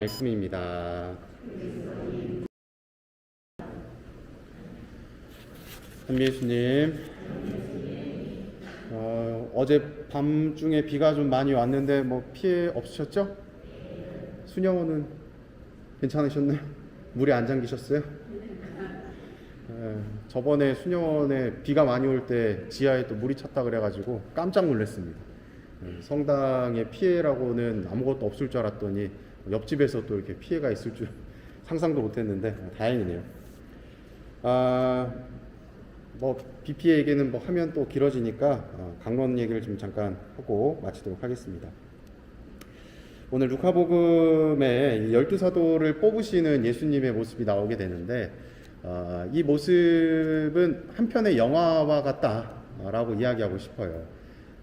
말씀입니다. 한미예수님, 어, 어제 밤중에 비가 좀 많이 왔는데 뭐 피해 없으셨죠? 수녀원은 괜찮으셨나요? 물에 안 잠기셨어요? 예, 저번에 수녀원에 비가 많이 올 때 지하에 또 물이 찼다 그래가지고 깜짝 놀랐습니다. 예, 성당의 피해라고는 아무것도 없을 줄 알았더니 옆집에서 또 이렇게 피해가 있을 줄 상상도 못했는데 다행이네요. 아, 뭐 BPA 얘기는 뭐 하면 또 길어지니까 어, 강론 얘기를 좀 잠깐 하고 마치도록 하겠습니다. 오늘 루카복음에 열두 사도를 뽑으시는 예수님의 모습이 나오게 되는데 어, 이 모습은 한편의 영화와 같다라고 이야기하고 싶어요.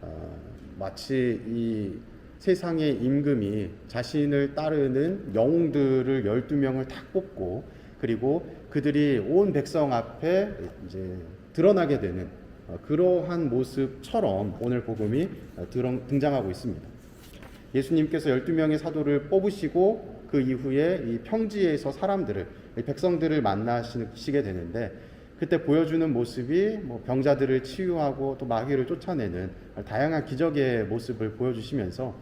어, 마치 이 세상의 임금이 자신을 따르는 영웅들을 12명을 딱 뽑고 그리고 그들이 온 백성 앞에 이제 드러나게 되는 어, 그러한 모습처럼 오늘 복음이 어, 등장하고 있습니다. 예수님께서 12명의 사도를 뽑으시고 그 이후에 이 평지에서 사람들을 이 백성들을 만나시게 되는데 그때 보여주는 모습이 뭐 병자들을 치유하고 또 마귀를 쫓아내는 다양한 기적의 모습을 보여주시면서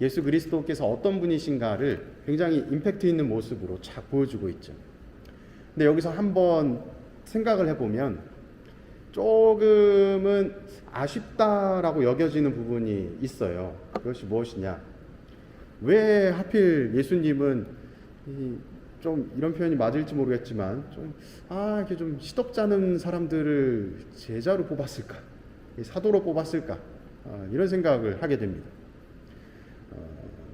예수 그리스도께서 어떤 분이신가를 굉장히 임팩트 있는 모습으로 착 보여주고 있죠. 근데 여기서 한번 생각을 해보면 조금은 아쉽다라고 여겨지는 부분이 있어요. 그것이 무엇이냐? 왜 하필 예수님은 이, 좀 이런 표현이 맞을지 모르겠지만 좀 아 이렇게 좀 시덥잖은 사람들을 제자로 뽑았을까 이 사도로 뽑았을까 아, 이런 생각을 하게 됩니다. 어,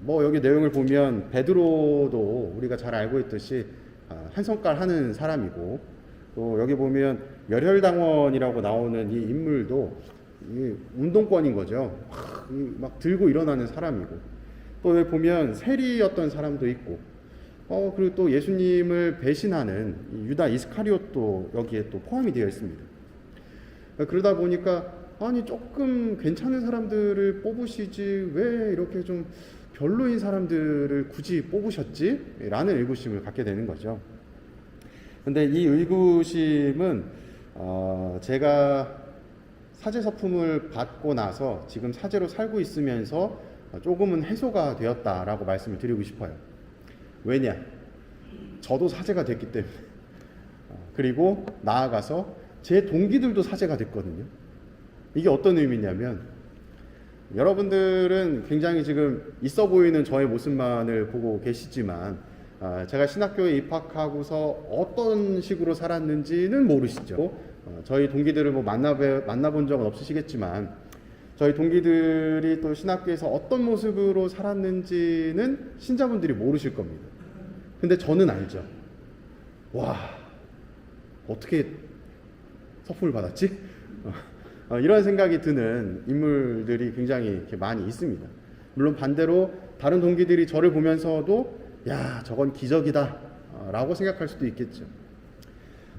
뭐 여기 내용을 보면 베드로도 우리가 잘 알고 있듯이 아, 한 성깔 하는 사람이고 또 여기 보면 열혈당원이라고 나오는 이 인물도 이 운동권인 거죠. 막, 이막 들고 일어나는 사람이고 또 여기 보면 세리였던 사람도 있고 어 그리고 또 예수님을 배신하는 이 유다 이스카리옷도 여기에 또 포함이 되어 있습니다. 그러다 보니까 아니 조금 괜찮은 사람들을 뽑으시지 왜 이렇게 좀 별로인 사람들을 굳이 뽑으셨지? 라는 의구심을 갖게 되는 거죠. 근데 이 의구심은 어 제가 사제 서품을 받고 나서 지금 사제로 살고 있으면서 조금은 해소가 되었다라고 말씀을 드리고 싶어요. 왜냐? 저도 사제가 됐기 때문에. 어, 그리고 나아가서 제 동기들도 사제가 됐거든요. 이게 어떤 의미냐면 여러분들은 굉장히 지금 있어 보이는 저의 모습만을 보고 계시지만 아, 제가 신학교에 입학하고서 어떤 식으로 살았는지는 모르시죠. 어, 저희 동기들을 뭐 만나뵈, 만나본 적은 없으시겠지만 저희 동기들이 또 신학교에서 어떤 모습으로 살았는지는 신자분들이 모르실 겁니다. 근데 저는 알죠. 와, 어떻게 서품을 받았지? 어, 이런 생각이 드는 인물들이 굉장히 많이 있습니다. 물론 반대로 다른 동기들이 저를 보면서도 야, 저건 기적이다. 어, 라고 생각할 수도 있겠죠.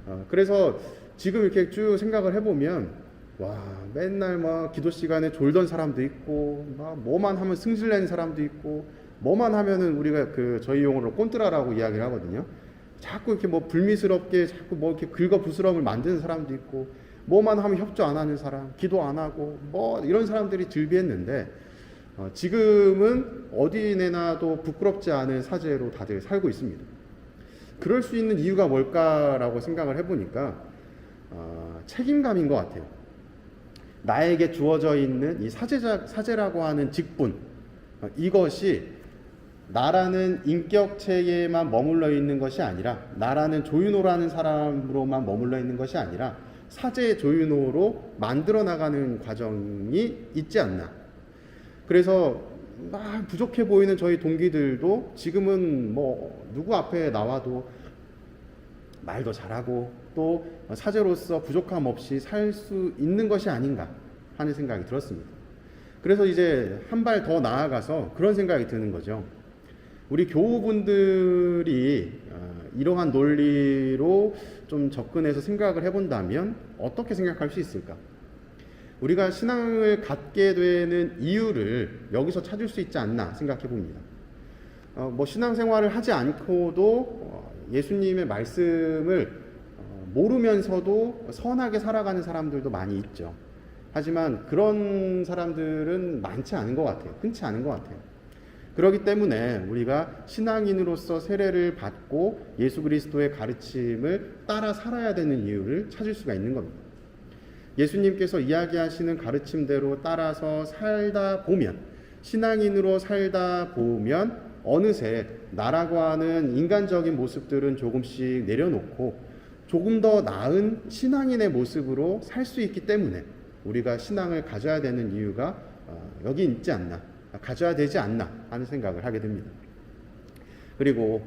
어, 그래서 지금 이렇게 쭉 생각을 해보면 와, 맨날 막 기도 시간에 졸던 사람도 있고, 막 뭐만 하면 승질내는 사람도 있고, 뭐만 하면은 우리가 그 저희 용어로 꼰뜨라라고 이야기를 하거든요. 자꾸 이렇게 뭐 불미스럽게 자꾸 뭐 이렇게 긁어 부스럼을 만드는 사람도 있고, 뭐만 하면 협조 안 하는 사람, 기도 안 하고, 뭐 이런 사람들이 즐비했는데, 어, 지금은 어디 내놔도 부끄럽지 않은 사제로 다들 살고 있습니다. 그럴 수 있는 이유가 뭘까라고 생각을 해보니까, 어, 책임감인 것 같아요. 나에게 주어져 있는 이 사제자, 사제라고 하는 직분, 어, 이것이 나라는 인격체에만 머물러 있는 것이 아니라, 나라는 조윤호라는 사람으로만 머물러 있는 것이 아니라, 사제 조윤호로 만들어 나가는 과정이 있지 않나. 그래서 막 부족해 보이는 저희 동기들도 지금은 뭐 누구 앞에 나와도 말도 잘하고 또 사제로서 부족함 없이 살 수 있는 것이 아닌가 하는 생각이 들었습니다. 그래서 이제 한 발 더 나아가서 그런 생각이 드는 거죠. 우리 교우분들이 어, 이러한 논리로 좀 접근해서 생각을 해본다면 어떻게 생각할 수 있을까? 우리가 신앙을 갖게 되는 이유를 여기서 찾을 수 있지 않나 생각해 봅니다. 어, 뭐 신앙생활을 하지 않고도 어, 예수님의 말씀을 어, 모르면서도 선하게 살아가는 사람들도 많이 있죠. 하지만 그런 사람들은 많지 않은 것 같아요. 흔치 않은 것 같아요. 그렇기 때문에 우리가 신앙인으로서 세례를 받고 예수 그리스도의 가르침을 따라 살아야 되는 이유를 찾을 수가 있는 겁니다. 예수님께서 이야기하시는 가르침대로 따라서 살다 보면 신앙인으로 살다 보면 어느새 나라고 하는 인간적인 모습들은 조금씩 내려놓고 조금 더 나은 신앙인의 모습으로 살 수 있기 때문에 우리가 신앙을 가져야 되는 이유가 어, 여기 있지 않나 가져야 되지 않나 하는 생각을 하게 됩니다. 그리고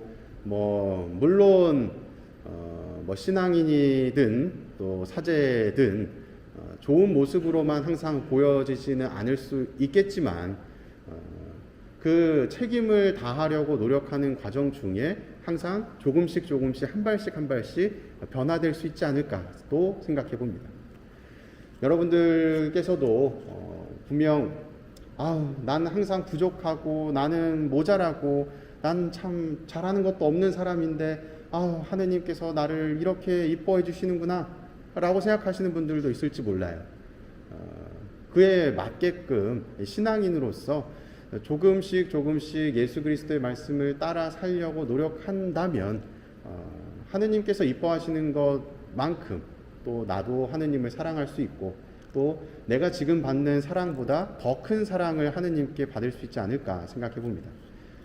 뭐 물론 어, 뭐 신앙인이든 또 사제든 어, 좋은 모습으로만 항상 보여지지는 않을 수 있겠지만 어, 그 책임을 다하려고 노력하는 과정 중에 항상 조금씩 조금씩 한 발씩 한 발씩 변화될 수 있지 않을까 또 생각해 봅니다. 여러분들께서도 어, 분명 아, 나는 항상 부족하고 나는 모자라고 난 참 잘하는 것도 없는 사람인데 아, 하느님께서 나를 이렇게 이뻐해 주시는구나 라고 생각하시는 분들도 있을지 몰라요. 어, 그에 맞게끔 신앙인으로서 조금씩 조금씩 예수 그리스도의 말씀을 따라 살려고 노력한다면 어, 하느님께서 이뻐하시는 것만큼 또 나도 하느님을 사랑할 수 있고 또 내가 지금 받는 사랑보다 더 큰 사랑을 하느님께 받을 수 있지 않을까 생각해 봅니다.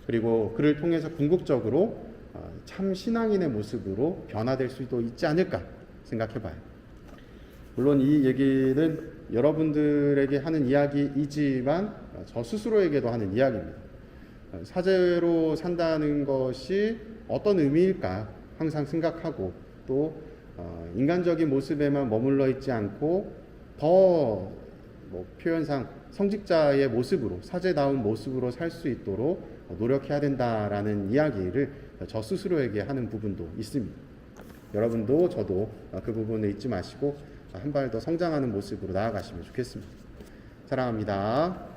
그리고 그를 통해서 궁극적으로 어, 참 신앙인의 모습으로 변화될 수도 있지 않을까 생각해 봐요. 물론 이 얘기는 여러분들에게 하는 이야기이지만 어, 저 스스로에게도 하는 이야기입니다. 어, 사제로 산다는 것이 어떤 의미일까 항상 생각하고 또 어, 인간적인 모습에만 머물러 있지 않고 더 뭐 표현상 성직자의 모습으로 사제다운 모습으로 살 수 있도록 노력해야 된다라는 이야기를 저 스스로에게 하는 부분도 있습니다. 여러분도 저도 그 부분을 잊지 마시고 한 발 더 성장하는 모습으로 나아가시면 좋겠습니다. 사랑합니다.